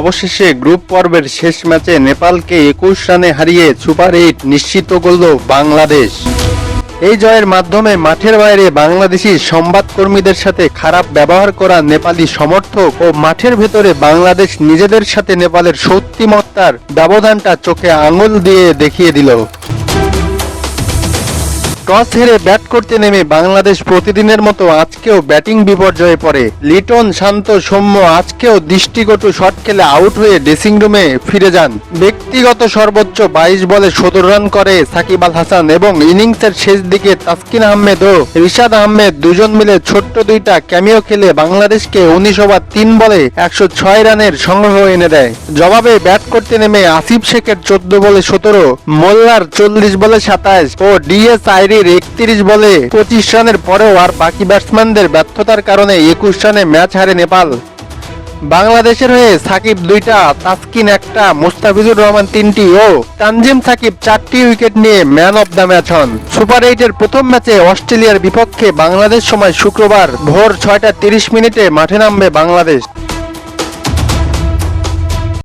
অবশেষে গ্রুপ পর্বের শেষ ম্যাচে নেপালকে একুশ রানে হারিয়ে সুপার এইট নিশ্চিত করল বাংলাদেশ। এই জয়ের মাধ্যমে মাঠের বাইরে বাংলাদেশি সংবাদকর্মীদের সাথে খারাপ ব্যবহার করা নেপালি সমর্থক ও মাঠের ভেতরে বাংলাদেশ নিজেদের সাথে নেপালের সত্যিমত্তার ব্যবধানটা চোখে আঙুল দিয়ে দেখিয়ে দিল। টস হেরে ব্যাট করতে নেমে বাংলাদেশ প্রতিদিনের মতো আজকেও ব্যাটিং বিপর্যয়ে পড়ে। লিটন, শান্ত, সৌম্য আজকেও দৃষ্টিকটু শট খেলে আউট হয়ে ড্রেসিং রুমে ফিরে যান। ব্যক্তিগত সর্বোচ্চ বাইশ বলে সতেরো রান করে সাকিব আল হাসান এবং ইনিংসের শেষ দিকে তাসকিন আহমেদ ও রিশাদ আহমেদ দুজন মিলে ছোট্ট দুইটা ক্যামিও খেলে বাংলাদেশকে উনিশ ওভার তিন বলে একশো ছয় রানের সংগ্রহ এনে দেয়। জবাবে ব্যাট করতে নেমে আসিফ শেখের চোদ্দ বলে সতেরো, মোল্লার চল্লিশ বলে সাতাশ ও ডিএস আইরির একত্রিশ বলে পঁচিশ রানের পরেও আর বাকি ব্যাটসম্যানদের ব্যর্থতার কারণে একুশ রানে ম্যাচ হারে নেপাল। বাংলাদেশের হয়ে সাকিব দুইটা, তাসকিন একটা, মুস্তাফিজুর রহমান তিনটি ও তানজিম সাকিব চারটি উইকেট নিয়ে ম্যান অব দ্য ম্যাচ হন। সুপার এইটের প্রথম ম্যাচে অস্ট্রেলিয়ার বিপক্ষে বাংলাদেশ সময় শুক্রবার ভোর ছয়টা তিরিশ মিনিটে মাঠে নামবে বাংলাদেশ।